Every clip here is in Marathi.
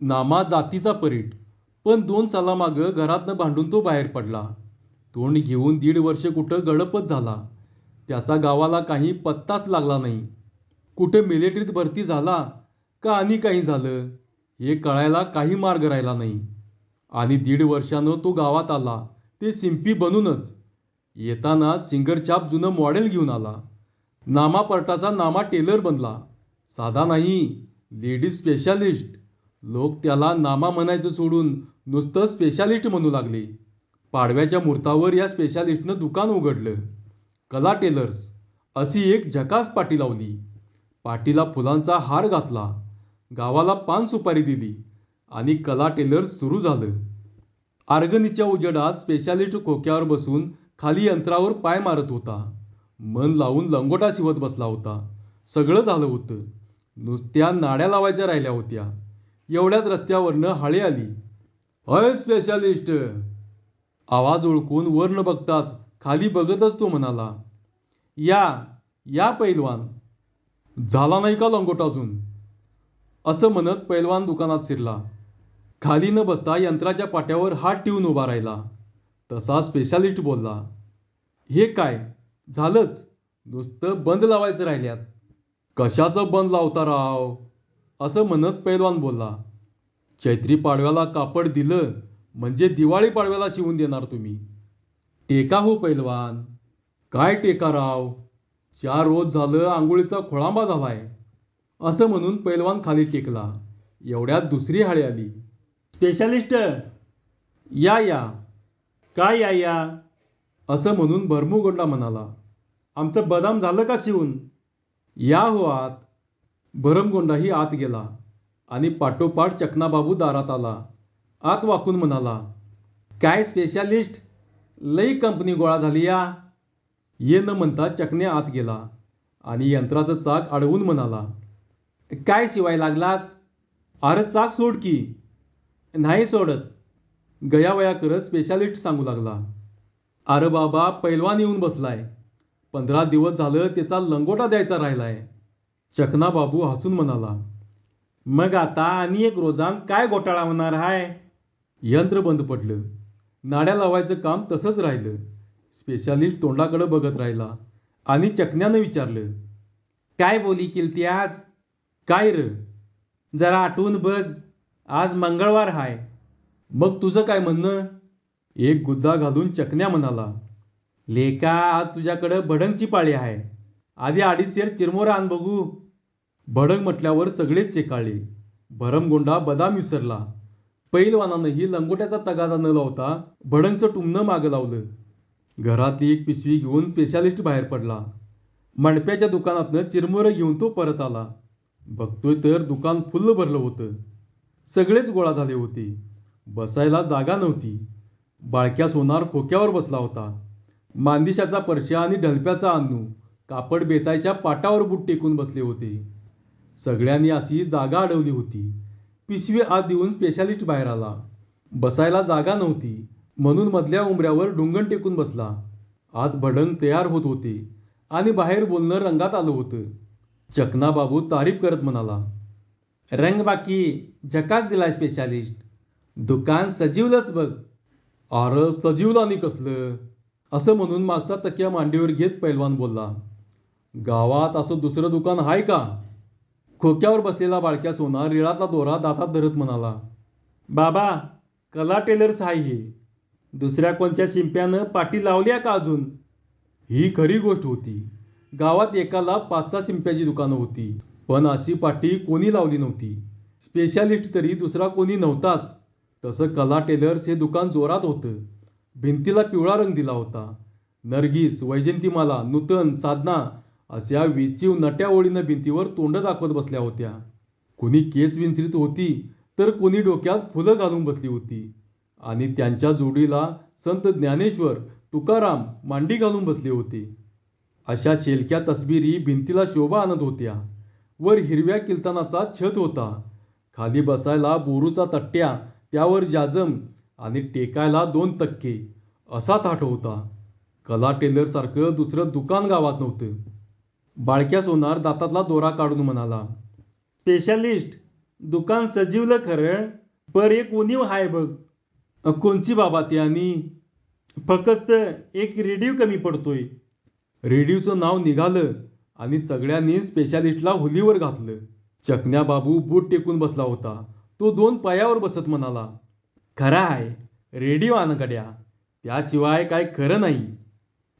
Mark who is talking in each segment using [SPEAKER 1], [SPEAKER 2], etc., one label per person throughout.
[SPEAKER 1] नामा जातीचा परीट. पण दोन सालामागं घरातनं भांडून तो बाहेर पडला. तोंड घेऊन दीड वर्ष कुठं गडपच झाला. त्याचा गावाला काही पत्ताच लागला नाही. कुठे मिलिटरीत भरती झाला का आणि काही झालं हे कळायला काही मार्ग राहिला नाही. आणि दीड वर्षानं तो गावात आला. ते सिंपी बनूनच. येताना सिंगरछाप जुनं मॉडेल घेऊन आला. नामा पर्टाचा नामा टेलर बनला. साधा नाही लेडीज स्पेशालिस्ट. लोक त्याला नामा म्हणायचं सोडून नुसतं स्पेशालिस्ट म्हणू लागले. पाडव्याच्या मुहूर्तावर या स्पेशालिस्टनं दुकान उघडलं. कला टेलर्स अशी एक झकास पाटी लावली. पाटीला फुलांचा हार घातला. गावाला पान सुपारी दिली आणि कला टेलर्स सुरू झालं. आर्गनीच्या उजेडात स्पेशालिस्ट खोक्यावर बसून खाली यंत्रावर पाय मारत होता. मन लावून लंगोटा शिवत बसला होता. सगळं झालं होतं. नुसत्या नाड्या लावायच्या राहिल्या होत्या. एवढ्यात रस्त्यावरनं हळे आली. अय स्पेशालिस्ट आवाज ओळखून वर्ण बघताच खाली बघतच तो म्हणाला या या पैलवान. झाला नाही का लंगोट अजून असं म्हणत पैलवान दुकानात शिरला. खाली न बसता यंत्राच्या पाट्यावर हात ठेवून उभा राहिला. तसा स्पेशालिस्ट बोलला हे काय? झालंच. नुसतं बंद लावायचं राहिल्यात. कशाचं बंद लावता राव? असं म्हणत पैलवान बोलला चैत्री पाडव्याला कापड दिलं म्हणजे दिवाळी पाडव्याला शिवून देणार तुम्ही. टेका हो पैलवान. काय टेका राव? चार रोज झालं आंघोळीचा खोळांबा झालाय. असं म्हणून पैलवान खाली टेकला. एवढ्यात दुसरी हाळी आली. स्पेशालिस्ट या या. काय या या? असं म्हणून भरमुगोंडा म्हणाला आमचं बदाम झालं का शिवून? या हो आत. भरमगोंडाही आत गेला आणि पाठोपाठ चकनाबाबू दारात आला. आत वाकून म्हणाला काय स्पेशालिस्ट लई कंपनी गोळा झाली या. ये न म्हणता चकने आत गेला आणि यंत्राचं चाक अडवून म्हणाला काय शिवाय लागलास? अरे चाक सोड की. नाही सोडत. गयावया करत स्पेशालिस्ट सांगू लागला अरे बाबा पैलवान येऊन बसलाय. पंधरा दिवस झालं त्याचा लंगोटा द्यायचा राहिलाय. चकनाबाबू हसून म्हणाला मग आता आणि एक रोजान काय घोटाळा होणार हाय? यंत्र बंद पडलं. नाड्या लावायचं काम तसंच राहिलं. स्पेशालिस्ट तोंडाकडं बघत राहिला आणि चकण्यानं विचारलं काय बोली केलती आज? काय र? जरा आठवून बघ. आज मंगळवार हाय. मग तुझं काय म्हणणं? एक गुद्दा घालून चकण्या म्हणाला लेका आज तुझ्याकडं भडंगची पाळी आहे. आधी अडीच शेर चिरमोरा आण बघू. भडंग म्हटल्यावर सगळेच चेकाळले. भरमगोंडा बदाम विसरला. पैलवानानंही लंगोट्याचा तगादा न लावता भडंगचं टुमणं मागं लावलं. घरातली एक पिशवी घेऊन स्पेशालिस्ट बाहेर पडला. मंडप्याच्या दुकानातनं चिरमुरं घेऊन तो परत आला. बघतोय तर दुकान फुल्ल भरलं होतं. सगळेच गोळा झाले होते. बसायला जागा नव्हती. बाळक्या सोनार खोक्यावर बसला होता. मांदिशाचा परश्या आणि ढलप्याचा अन्नू कापड बेतायच्या पाटावर बुट टेकून बसले होते. सगळ्यांनी अशी जागा अडवली होती. पिशवी आत देऊन स्पेशालिस्ट बाहेर आला. बसायला जागा नव्हती. म्हणून मधल्या उमऱ्यावर डुंगण टेकून बसला. आत भडंग तयार होत होते आणि बाहेर बोलणं रंगात आलं होतं. चकना बाबू तारीफ करत म्हणाला रंग बाकी झकास दिलाय स्पेशालिस्ट दुकान सजीवलंच बघ. आर सजीवला आणि कसलं? असं म्हणून मागचा तकिया मांडीवर घेत पैलवान बोलला गावात असं दुसरं दुकान आहे का? खोक्यावर बसलेला बाळक्या सोना रिळाचा दोरा दातात धरत म्हणाला बाबा कला टेलर्स आहे हे. दुसऱ्या कोणत्या शिंप्यानं पाठी लावली आहे का अजून? ही खरी गोष्ट होती. गावात एकाला पाच सहा शिंप्याची दुकानं होती पण अशी पाठी कोणी लावली नव्हती. स्पेशालिस्ट तरी दुसरा कोणी नव्हताच. तसं कला टेलर्स हे दुकान जोरात होतं. भिंतीला पिवळा रंग दिला होता. नरगिस वैजंतीमाला नूतन साधना अशा विचीव नट्या ओळीनं भिंतीवर तोंड दाखवत बसल्या होत्या. कोणी केस विंचरीत होती तर कोणी डोक्यात फुलं घालून बसली होती. आणि त्यांच्या जोडीला संत ज्ञानेश्वर तुकाराम मांडी घालून बसले होते. अशा शेलक्या तस्बिरी भिंतीला शोभा आणत होत्या वर हिरव्या किल्तानाचा छत होता. खाली बसायला बोरूचा तट्ट्या त्यावर जाजम आणि टेकायला दोन तक्के असा थाट होता. कला टेलरसारखं दुसरं दुकान गावात नव्हतं. बाळक्या सोनार दातातला दोरा काढून म्हणाला स्पेशालिस्ट
[SPEAKER 2] दुकान सजीवलं खरं पर एक उणीव हाय बघ.
[SPEAKER 1] कोणची बाबा ती आणि?
[SPEAKER 2] फकस्त एक रेडिओ कमी पडतोय.
[SPEAKER 1] रेडिओचं नाव निघालं आणि सगळ्यांनी स्पेशालिस्टला हुलीवर घातलं. चकन्या बाबू बूट टेकून बसला होता. तो दोन पायावर बसत म्हणाला खरा आहे रेडिओ आणगड्या त्याशिवाय काय खरं नाही.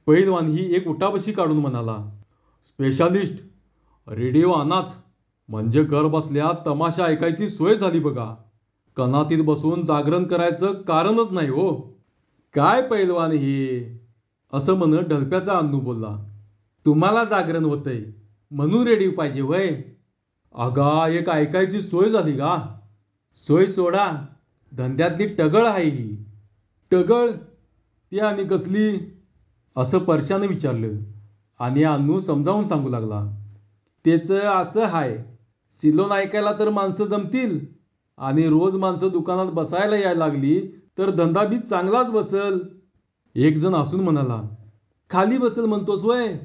[SPEAKER 1] पैलवान ही एक उठाबशी काढून म्हणाला स्पेशालिस्ट रेडिओ आणाच म्हणजे घर बसल्या तमाशा ऐकायची सोय झाली बघा. कनातीत बसून जागरण करायचं कारणच नाही हो. काय पैलवान हे? असं म्हणत ढलप्याचा अन्नू बोलला. तुम्हाला जागरण होतंय म्हणून रेडिओ पाहिजे वय अगा एक ऐकायची सोय झाली का? सोय सोडा धंद्यातली टगळ आहे ही. टगळ? ती आणि कसली? असं परशानं विचारलं. आणि अन्नू समजावून सांगू लागला त्याचं असं हाय. सिलोन ऐकायला तर माणसं जमतील. आणि रोज माणसं दुकानात बसायला यायला लागली तर धंदा बी चांगलाच बसल. एक जण हसून म्हणाला खाली बसल म्हणतोस वय.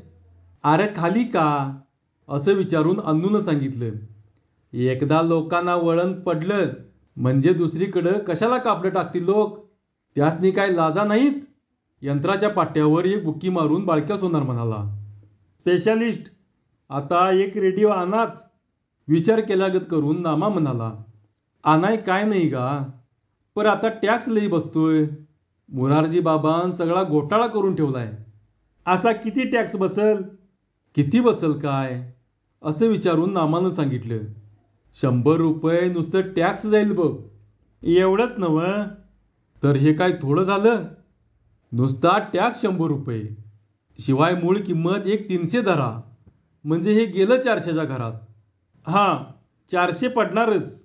[SPEAKER 1] अरे खाली का? असं विचारून अन्नूनं सांगितलं. एकदा लोकांना वळण पडलं म्हणजे दुसरीकडं कशाला कापडं टाकतील लोक? त्यासनी काय लाजा नाहीत? यंत्राच्या पाट्यावर एक बुक्की मारून बाळक्याच होणार म्हणाला
[SPEAKER 2] स्पेशालिस्ट. आता एक रेडिओ आणाच.
[SPEAKER 1] विचार केल्यागत करून नामा म्हणाला आणाय काय नाही का पर आता टॅक्स लई बसतोय. मुरारजी बाबान सगळा घोटाळा करून ठेवलाय.
[SPEAKER 2] असा किती टॅक्स बसल?
[SPEAKER 1] किती बसल काय? असं विचारून नामानं सांगितलं. शंभर रुपये नुसतं टॅक्स जाईल बघ.
[SPEAKER 2] एवढंच नवं
[SPEAKER 1] तर हे काय थोडं झालं? नुसता टॅक्स शंभर रुपये. शिवाय मूळ किंमत एक तीनशे धरा. म्हणजे हे गेलं चारशेच्या घरात.
[SPEAKER 2] हां चारशे पडणारच.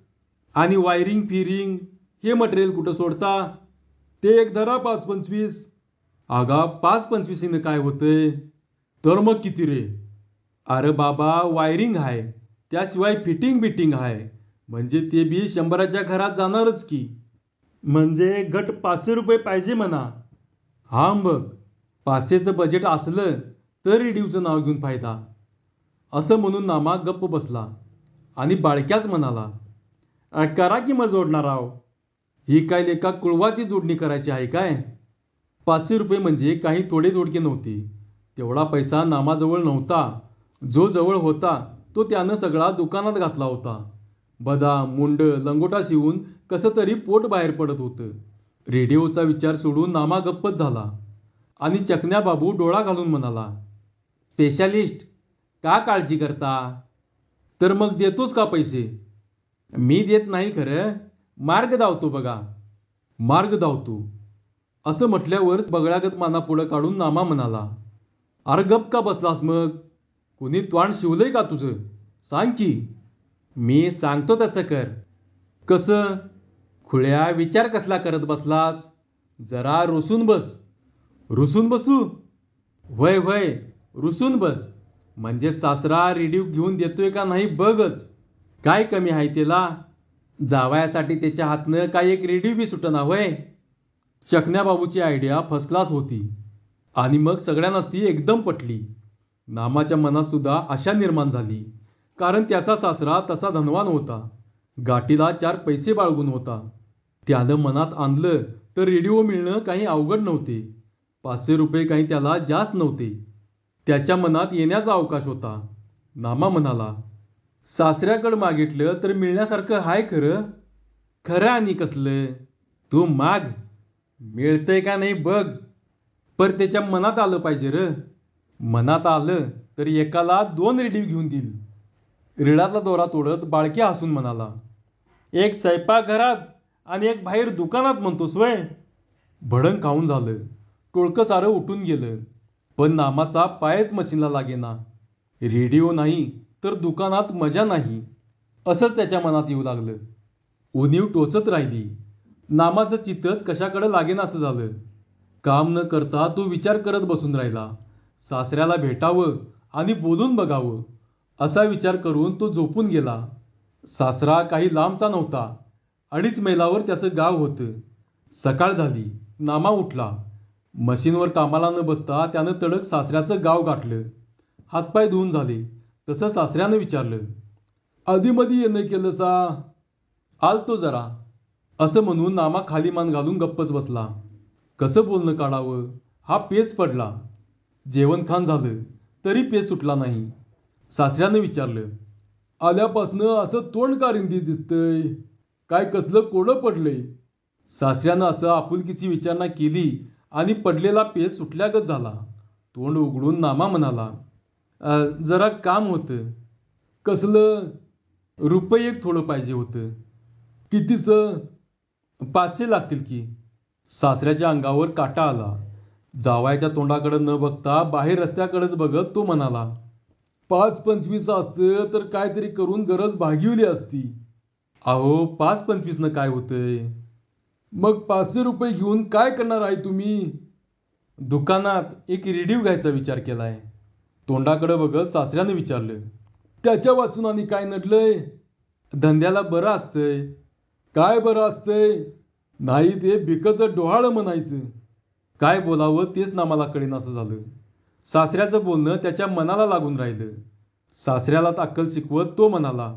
[SPEAKER 1] आणि वायरिंग फिरिंग हे मटेरियल कुठं सोडता? ते एक धरा पाच पंचवीस. आगा पाच पंचवीसीनं काय होतंय? तर मग किती रे? अरे बाबा वायरिंग आहे त्याशिवाय फिटिंग बिटिंग आहे म्हणजे ते बी शंभराच्या घरात जाणारच की.
[SPEAKER 2] म्हणजे गट पाचशे रुपये पाहिजे म्हणा.
[SPEAKER 1] हा बघ पाचशेचं बजेट असलं तर रेडिओचं नाव घेऊन फायदा असं म्हणून नामा गप्प बसला आणि बाळक्याच म्हणाला
[SPEAKER 2] करा की मग जोडणार आहो?
[SPEAKER 1] ही काय लेखा कुळवाची जोडणी करायची आहे काय? पाचशे रुपये म्हणजे काही थोडे जोडके नव्हती. तेवढा पैसा नामाजवळ नव्हता. जो जवळ होता तो त्यानं सगळा दुकानात घातला होता. बदाम मुंड लंगोटा शिवून कसं तरी पोट बाहेर पडत होतं. रेडिओचा विचार सोडून नामा गप्पच झाला. आणि चकण्याबाबू डोळा घालून म्हणाला स्पेशालिस्ट का काळजी करता? तर मग देतोच का पैसे? मी देत नाही खरं. मार्ग धावतो बघा. मार्ग धावतो. असं म्हटल्यावर बगळ्यागत माना पुढं काढून नामा म्हणाला अरे गप का बसलास मग? कोणी त्वाण शिवलंय का तुझं? सांग की. मी सांगतो तसं कर. कसं? खुळ्या विचार कसला करत बसलास? जरा रोसून बस. रुसून बसू? वय वय रुसून बस. म्हणजे सासरा रेडिओ घेऊन देतोय का नाही बघच. काय कमी आहे त्याला? जावयासाठी त्याच्या हातनं काय एक रेडिओ बी सुटना वय चकण्याबाबूची आयडिया फर्स्ट क्लास होती. आणि मग सगळ्यांनाच ती एकदम पटली. नामाच्या मनात सुद्धा आशा निर्माण झाली. कारण त्याचा सासरा तसा धनवान होता. गाठीला चार पैसे बाळगून होता. त्यानं मनात आणलं तर रेडिओ मिळणं काही अवघड नव्हते. पाचशे रुपये काही त्याला जास्त नव्हते. त्याच्या मनात येण्याचा अवकाश होता. नामा म्हणाला सासऱ्याकडं मागितलं तर मिळण्यासारखं हाय खरं? खरं आणि कसलं? तू माग. मिळतंय का नाही बघ. पर त्याच्या मनात आलं पाहिजे र. मनात आलं तर एकाला दोन रेडिओ घेऊन देईल. रिडातला दोरा तोडत बाळक्या हसून म्हणाला
[SPEAKER 2] एक स्वयंपाकघरात आणि एक बाहेर दुकानात म्हणतोस वय.
[SPEAKER 1] भडंग खाऊन झालं. टोळकं सारं उठून गेलं. पण नामाचा पायच मशीनला लागेना. रेडिओ नाही तर दुकानात मजा नाही. असंच त्याच्या मनात येऊ लागलं. उणीव टोचत राहिली. नामाचं चित्तच कशाकडं लागेनासं झालं. काम न करता तो विचार करत बसून राहिला. सासऱ्याला भेटावं आणि बोलून बघावं असा विचार करून तो झोपून गेला. सासरा काही लांबचा नव्हता. अडीच मैलावर त्याचं गाव होतं. सकाळ झाली. नामा उठला. मशीनवर कामाला न बसता त्यानं तडक सासऱ्याचं गाव गाठलं. हातपाय धुवून झाले. तसं सासऱ्यानं विचारलं आधीमधी येणं केलं सा? आलतो जरा. असं म्हणून नामा खाली मान घालून गप्पच बसला. कसं बोलणं काढावं? हा पेच पडला. जेवण खान झालं तरी पेच सुटला नाही. सासऱ्यानं विचारलं आल्यापासनं असं तोंड कारिंदी दिसतंय? काय कसलं कोडं पडलंय? सासऱ्यानं असं आपुलकीची विचारणा केली आणि पडलेला पेस सुटल्यागत झाला. तोंड उघडून नामा म्हणाला जरा काम होतं. कसलं? रुपये एक थोडं पाहिजे होतं. कितीचं? पाचशे लागतील की. सासऱ्याच्या अंगावर काटा आला. जावायच्या तोंडाकडं न बघता बाहेर रस्त्याकडेच बघत तो म्हणाला पाच पंचवीस असतं तर काहीतरी करून गरज भागिवली असती. अहो पाच पंचवीसनं काय होतंय? मग पाचशे रुपये घेऊन काय करणार आहे तुम्ही? दुकानात एक रेडिओ घ्यायचा विचार केला आहे तोंडाकडं बघत सासऱ्यानं विचारलं त्याच्या वाचून आणि काय नटलंय धंद्याला बरं असतंय. काय बरं असतंय? नाही ते भिकचं डोहाळं म्हणायचं. काय बोलावं तेच नामाला कळेन असं झालं. सासऱ्याचं बोलणं त्याच्या मनाला लागून राहिलं. सासऱ्यालाच अक्कल शिकवत तो म्हणाला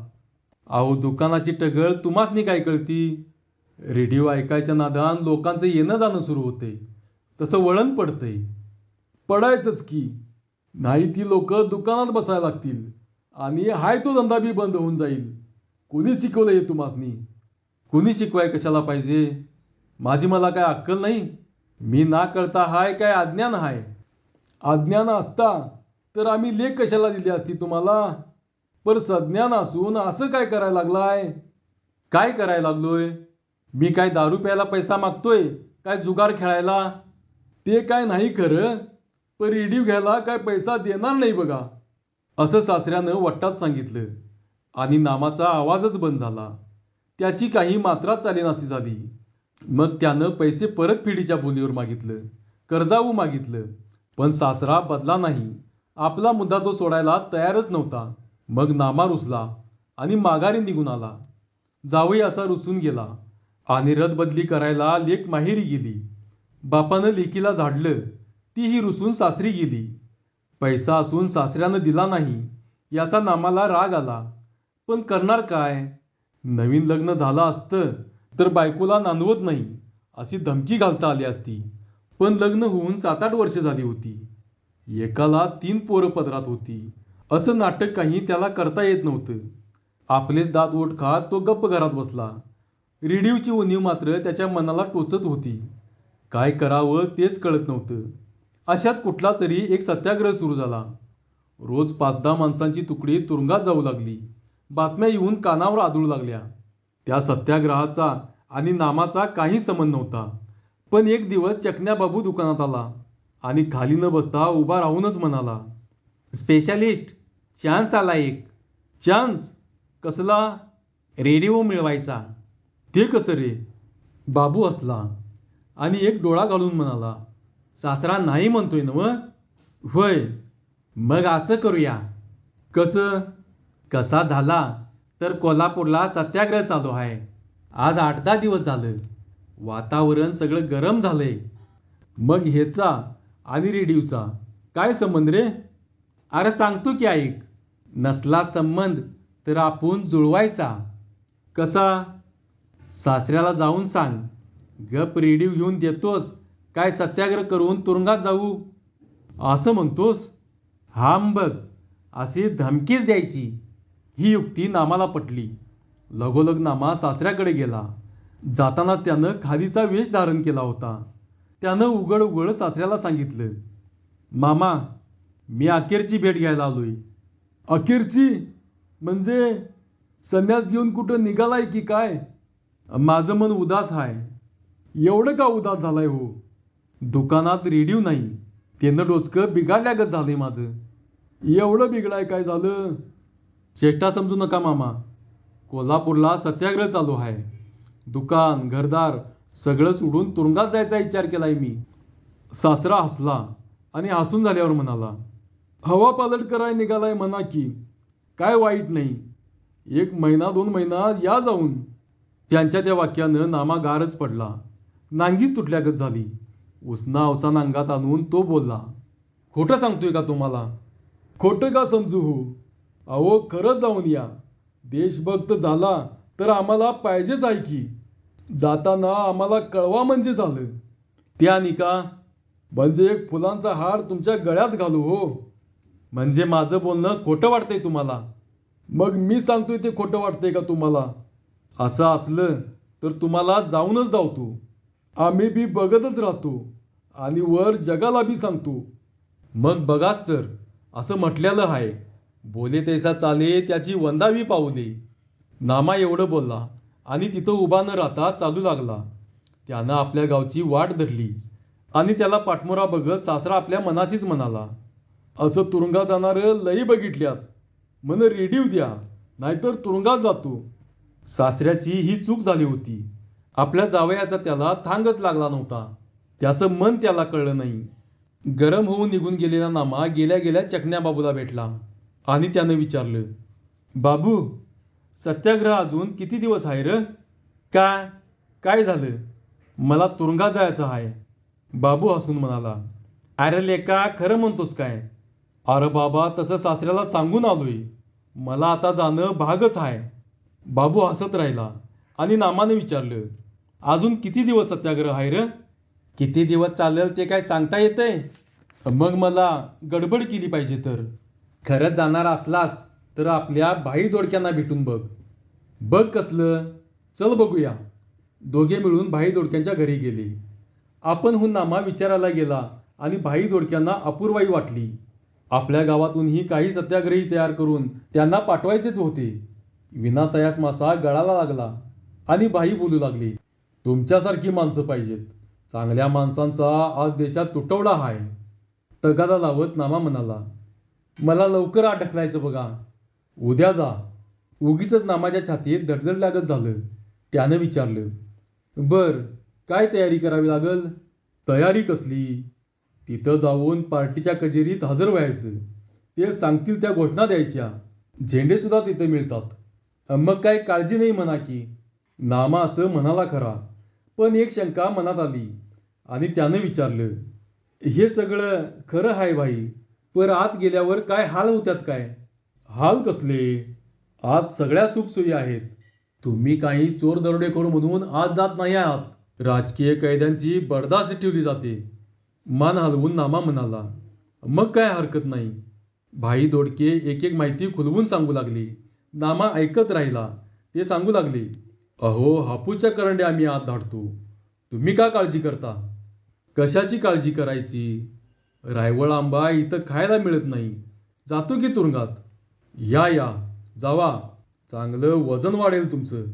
[SPEAKER 1] अहो दुकानाची टगळ तुम्हाच नाही काय कळती? रेडिओ ऐकायच्या नादान लोकांचं येणं जाणं सुरू होतंय. तसं वळण पडतंय. पडायचंच की नाही ती लोक दुकानात बसायला लागतील आणि हाय तो धंदा बी बंद होऊन जाईल. कोणी शिकवलं हे तुम्हासनी? कोणी शिकवाय कशाला पाहिजे? माझी मला काय अक्कल नाही? मी ना कळता हाय काय अज्ञान हाय? अज्ञान असता तर आम्ही लेख कशाला दिली असती तुम्हाला? पर सज्ञान असून असं काय करायला लागलाय? काय करायला लागलोय? मी काय दारू प्यायला पैसा मागतोय? काय जुगार खेळायला? ते काय नाही खरं. पण रेडिओ घ्यायला काय पैसा देणार नाही बघा. असं सासऱ्यानं वट्टात सांगितलं. आणि नामाचा आवाजच बंद झाला. त्याची काही मात्रा चालेनाशी झाली. मग त्यानं पैसे परतफेडीच्या बोलीवर मागितलं. कर्जाऊ मागितलं. पण सासरा बदला नाही. आपला मुद्दा तो सोडायला तयारच नव्हता. मग नामा रुसला आणि माघारी निघून आला. जावई असा रुसून गेला. आणि रदबदली करायला लेक माहेरी गेली. बापानं लेकीला झाडलं तीही रुसून सासरी गेली. पैसा असून सासऱ्यानं दिला नाही याचा नामाला राग आला. पण करणार काय? नवीन लग्न झालं असतं तर बायकोला नांदवत नाही अशी धमकी घालता आली असती. पण लग्न होऊन सात आठ वर्ष झाली होती. एकाला तीन पोरं पदरात होती. असं नाटक काही त्याला करता येत नव्हतं. आपलेच दात ओठ खात तो गप्प घरात बसला. रेडिओची उणीव मात्र त्याच्या मनाला टोचत होती. काय करावं तेच कळत नव्हतं. अशात कुठला तरी एक सत्याग्रह सुरू झाला. रोज पाच दहा माणसांची तुकडी तुरुंगात जाऊ लागली. बातम्या येऊन कानावर आदळू लागल्या. त्या सत्याग्रहाचा आणि नामाचा काही संबंध नव्हता. पण एक दिवस चकन्याबाबू दुकानात आला आणि खाली न बसता उभा राहूनच म्हणाला स्पेशालिस्ट चान्स आला एक. चान्स? कसला? रेडिओ मिळवायचा. ते कसं रे? बाबू असला आणि एक डोळा घालून म्हणाला सासरा नाही म्हणतोय ना व होय. मग असं करूया. कसं? कसा झाला तर कोल्हापूरला सत्याग्रह चालू आहे. आज आठ दहा दिवस झालं. वातावरण सगळं गरम झालंय. मग ह्याचा आणि रेडिओचा काय संबंध रे? अरे सांगतो की ऐक. नसला संबंध तर आपण जुळवायचा. कसा? सासऱ्याला जाऊन सांग. गप रेडिओ घेऊन देतोस. काय सत्याग्रह करून तुरुंगात जाऊ? असं म्हणतोस? हाम बघ अशी धमकीच द्यायची. ही युक्ती नामाला पटली. लगोलग नामा सासऱ्याकडे गेला. जातानाच त्यानं खालीचा वेश धारण केला होता. त्यानं उघड उघड सासऱ्याला सांगितलं मामा मी अखेरची भेट घ्यायला आलोय. अखेरची? म्हणजे संन्यास घेऊन कुठं निघालाय की काय? माझं मन उदास आहे एवढं का उदास झालाय हो? दुकानात रेडिओ नाही. त्यानं डोचकं बिघाडल्यागत झालंय माझं. एवढं बिघडाय काय झालं? चेष्टा समजू नका मामा. कोल्हापूरला सत्याग्रह चालू आहे दुकान घरदार सगळं सोडून तुरुंगात जायचा विचार केलाय मी. सासरा हसला आणि हसून झाल्यावर म्हणाला हवा पालट कराय निघालाय म्हणा की. काय वाईट नाही. एक महिना दोन महिना या जाऊन त्यांच्या त्या वाक्यानं नामा गारच पडला. नांगीच तुटल्यागत झाली. उसना अवसान अंगात आणून तो बोलला खोटं सांगतोय का तुम्हाला? खोटं का समजू हो? अहो खरंच जाऊन या. देशभक्त झाला तर आम्हाला पाहिजेच आहे की. जाताना आम्हाला कळवा म्हणजे झालं.
[SPEAKER 2] त्या निका
[SPEAKER 1] म्हणजे एक फुलांचा हार तुमच्या गळ्यात घालू हो.
[SPEAKER 2] म्हणजे माझं बोलणं खोटं वाटतंय तुम्हाला.
[SPEAKER 1] मग मी सांगतोय ते खोटं वाटतंय का तुम्हाला?
[SPEAKER 2] असं असलं तर तुम्हाला जाऊनच धावतो.
[SPEAKER 1] आम्ही बी बघतच राहतो आणि वर जगाला बी सांगतो.
[SPEAKER 2] मग बघाच तर असं म्हटलेलं आहे बोले तैसा चाले त्याची वंदावी पावले नामा एवढं बोलला आणि तिथं उभा न राहता चालू लागला. त्यानं आपल्या गावची वाट धरली आणि त्याला पाठमोरा बघत सासरा आपल्या मनाचीच म्हणाला
[SPEAKER 1] असं तुरुंगात जाणारं लई बघितल्यात. म्हण रेडी द्या नाहीतर तुरुंगात जातो.
[SPEAKER 2] सासऱ्याची ही चूक झाली होती. आपल्या जावयाचा त्याला थांगच लागला नव्हता. त्याचं मन त्याला कळलं नाही. गरम होऊन निघून गेलेला नामा गेल्या गेल्या चकण्या बाबूला भेटला आणि त्यानं विचारलं बाबू सत्याग्रह अजून किती दिवस आहे र? का? काय झालं? मला तुरुंगात जायचं आहे. बाबू हसून म्हणाला अरे लेका खरं म्हणतोस काय? अरे बाबा तसं सासऱ्याला सांगून आलोय. मला आता जाणं भागच आहे. बाबू हसत राहिला आणि नामाने विचारलं अजून किती दिवस सत्याग्रह आहे र? किती दिवस चालेल ते काय सांगता येतंय? मग मला गडबड केली पाहिजे तर. खरंच जाणार असलास तर आपल्या भाई दोडक्यांना भेटून बघ. बघ कसलं? चल बघूया. दोघे मिळून भाई दोडक्यांच्या घरी गेले. आपण हून नामा विचारायला गेला आणि भाई दोडक्यांना अपूर्वाई वाटली. आपल्या गावातूनही काही सत्याग्रही तयार करून त्यांना पाठवायचेच होते. विनासयास मासा गळाला लागला आणि बाई बोलू लागली तुमच्यासारखी माणसं पाहिजेत. चांगल्या माणसांचा आज देशात तुटवडा आहे तगादा लावत नामा म्हणाला मला लवकर अटकलायचं बघा. उद्या जा. उगीच नामाच्या छातीत धडधड लागत झालं. त्यानं विचारलं बर काय तयारी करावी लागल? तयारी कसली? तिथं जाऊन पार्टीच्या कचेरीत हजर व्हायचं. ते सांगतील त्या घोषणा द्यायच्या. झेंडे सुद्धा तिथे मिळतात. मग काय काळजी नाही म्हणा की. नामा असं म्हणाला खरा. पण एक शंका मनात आली. आणि त्यानं विचारलं हे सगळं खरं हाय भाई पर आत गेल्यावर काय हाल होत्यात काय? हाल कसले? आत सगळ्या सुखसोयी आहेत. तुम्ही काही चोर दरोडेखोर म्हणून आत जात नाही आहात. राजकीय कैद्यांची बडदास्त ठेवली जाते. मान हलवून नामा म्हणाला मग काय हरकत नाही. भाई दोडके एक एक माहिती खुलवून सांगू लागली. नामा ऐकत राहिला. ते सांगू लागले अहो हापूसच्या करंडे आम्ही आत धाडतो. तुम्ही का काळजी करता? कशाची काळजी करायची? रायवळ आंबा इथं खायला मिळत नाही. जातो की तुरुंगात? या या. जावा. चांगलं वजन वाढेल तुमचं.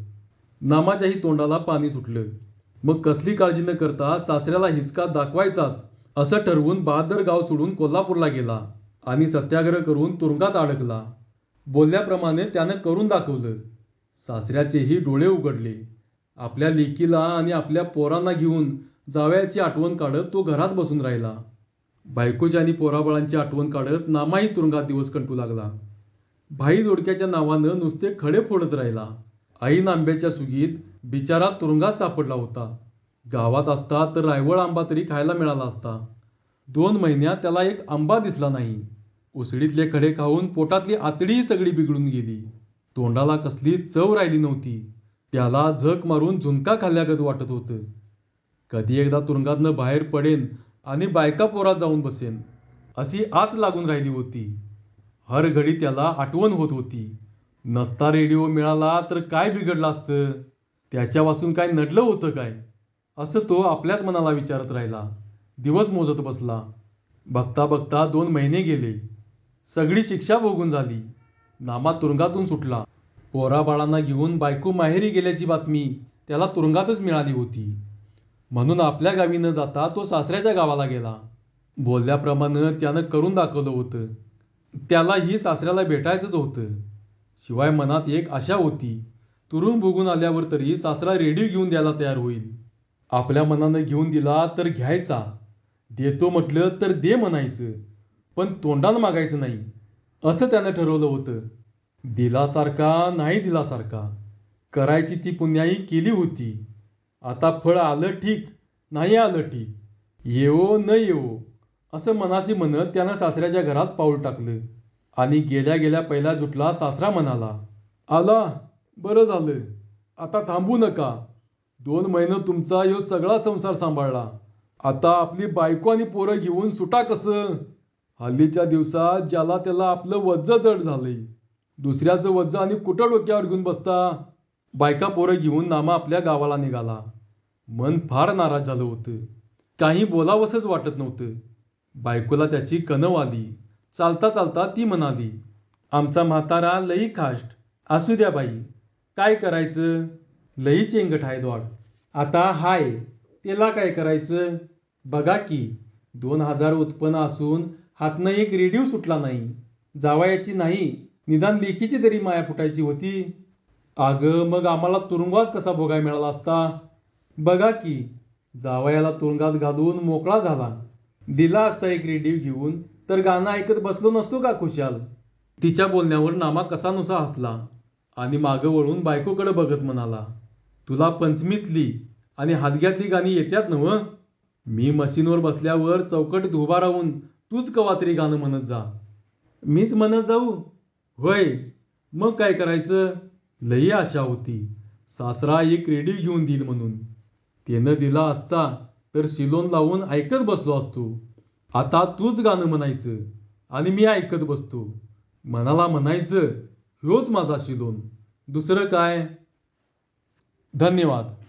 [SPEAKER 2] नामाच्याही तोंडाला पाणी सुटलं. मग कसली काळजी न करता सासऱ्याला हिसका दाखवायचाच असं ठरवून बहादर गाव सोडून कोल्हापूरला गेला आणि सत्याग्रह करून तुरुंगात अडकला. बोलल्याप्रमाणे त्यानं करून दाखवलं. सासऱ्याचेही डोळे उघडले. आपल्या लेकीला आणि आपल्या पोरांना घेऊन जावयाची आठवण काढत तो घरात बसून राहिला. बायकोच्या आणि पोराबाळांची आठवण काढत नामाही तुरुंगात दिवस कंटू लागला. भाई दोडक्याच्या नावानं नुसते खडे फोडत राहिला. आई आंब्याच्या सुगीत बिचारा तुरुंगात सापडला होता. गावात असता तर रायवळ आंबा तरी खायला मिळाला असता. दोन महिन्यात त्याला एक आंबा दिसला नाही. उसळीतले खडे खाऊन पोटातली आतडीही सगळी बिघडून गेली. तोंडाला कसली चव राहिली नव्हती. त्याला झक मारून झुणका खाल्ल्यागत वाटत होतं. कधी एकदा तुरुंगातनं बाहेर पडेन आणि बायका पोरात जाऊन बसेन अशी आच लागून राहिली होती. हर घडी त्याला आठवण होत होती. नसता रेडिओ मिळाला तर काय बिघडलं असतं? त्याच्यापासून काय नडलं होतं काय? असं तो आपल्याच मनाला विचारत राहिला. दिवस मोजत बसला. बघता बघता दोन महिने गेले. सगळी शिक्षा भोगून झाली. नामा तुरुंगातून सुटला. पोराबाळांना घेऊन बायको माहेरी गेल्याची बातमी त्याला तुरुंगातच मिळाली होती. म्हणून आपल्या गावी न जाता तो सासऱ्याच्या गावाला गेला. बोलल्याप्रमाणे त्यानं करून दाखवलं होतं. त्यालाही सासऱ्याला भेटायचंच होतं. शिवाय मनात एक आशा होती तुरुंग भोगून आल्यावर तरी सासरा रेडिओ घेऊन द्यायला तयार होईल. आपल्या मनानं घेऊन दिला तर घ्यायचा. देतो म्हटलं तर दे म्हणायचं. पण तोंडानं मागायचं नाही. असं त्यानं ठरवलं होतं. दिलासारखा नाही दिलासारखा. करायची ती पुण्याई केली होती. आता फळ आलं ठीक नाही आलं ठीक. येवो न येवो. असं मनाशी म्हणत त्यानं सासऱ्याच्या घरात पाऊल टाकलं. आणि गेल्या गेल्या पहिल्या जुटला सासरा म्हणाला आला बरं झालं. आता थांबू नका. दोन महिने तुमचा यो सगळा संसार सांभाळला. आता आपली बायको आणि पोरं घेऊन सुटा कसं? हल्लीच्या दिवसात ज्याला त्याला आपलं वज्ज जड झालंय. दुसऱ्याचं वज्ज आणि कुठं डोक्यावर घेऊन बसता? बायका पोरं घेऊन नामा आपल्या गावाला निघाला. मन फार नाराज झालं होतं. काही बोलावंसंच वाटत नव्हतं. बायकोला त्याची कणव आली. चालता चालता ती म्हणाली आमचा म्हातारा लई खाष्ट. असू द्या बाई. काय करायचं? लई चेंगट आहे द्वाड आता हाय. त्याला काय करायचं? बघा की. दोन हजार उत्पन्न असून हातनं एक रेडिओ सुटला नाही. जावयाची नाही निदान लेखीची तरी माया फुटायची होती. अगं मग आम्हाला तुरुंगवास कसा भोगाय मिळाला असता? बघा की जावयाला तुरुंगात घालून मोकळा झाला. दिला असता एक रेडिओ घेऊन तर गाणं ऐकत बसलो नसतो का खुशाल? तिच्या बोलण्यावर नामा कसानुसा हसला आणि मागं वळून बायकोकडे बघत म्हणाला तुला पंचमीतली आणि हादग्यातली गाणी येत्यात नव मी मशीनवर बसल्यावर चौकटीत उभा राहून तूच कवा तरी गाणं म्हणत जा. मीच म्हणत जाऊ. होय. मग काय करायचं? लई आशा होती. सासरा एक रेडिओ घेऊन देईल म्हणून. त्यानं दिला असता तर शिलोन लावून ऐकत बसलो असतो. आता तूच गाणं म्हणायचं आणि मी ऐकत बसतो. मनाला म्हणायचं ह्योच माझा शिलोन. दुसरं काय? धन्यवाद.